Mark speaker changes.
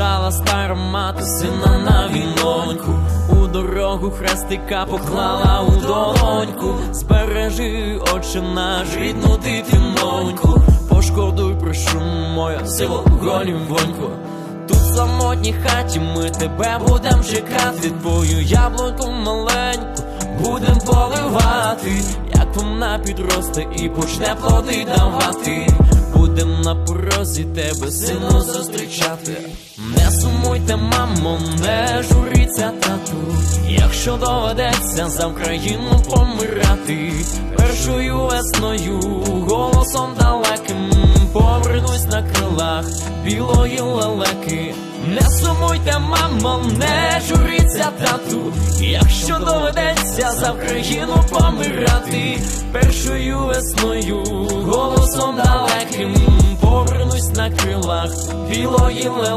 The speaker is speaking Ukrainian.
Speaker 1: Побажала стара мати сина на віноньку, у дорогу хрестика поклала у долоньку. Збережи, очі наш рідну дитиноньку. Пошкодуй, прошу моя силу голівоньку. Тут в самотній хаті ми тебе будем чекати, твою яблуньку маленьку будем поливати, як вона підросте і почне плоди давати. Будем на тебе сину зустрічати. Не сумуйте, мамо, не журіться тату. Якщо доведеться за Україну помирати, першою весною голосом далеким повернусь на крилах білої лелеки. Не сумуйте, мамо, не журіться тату. Якщо доведеться за Україну помирати, першою весною на крилах білої лелеки.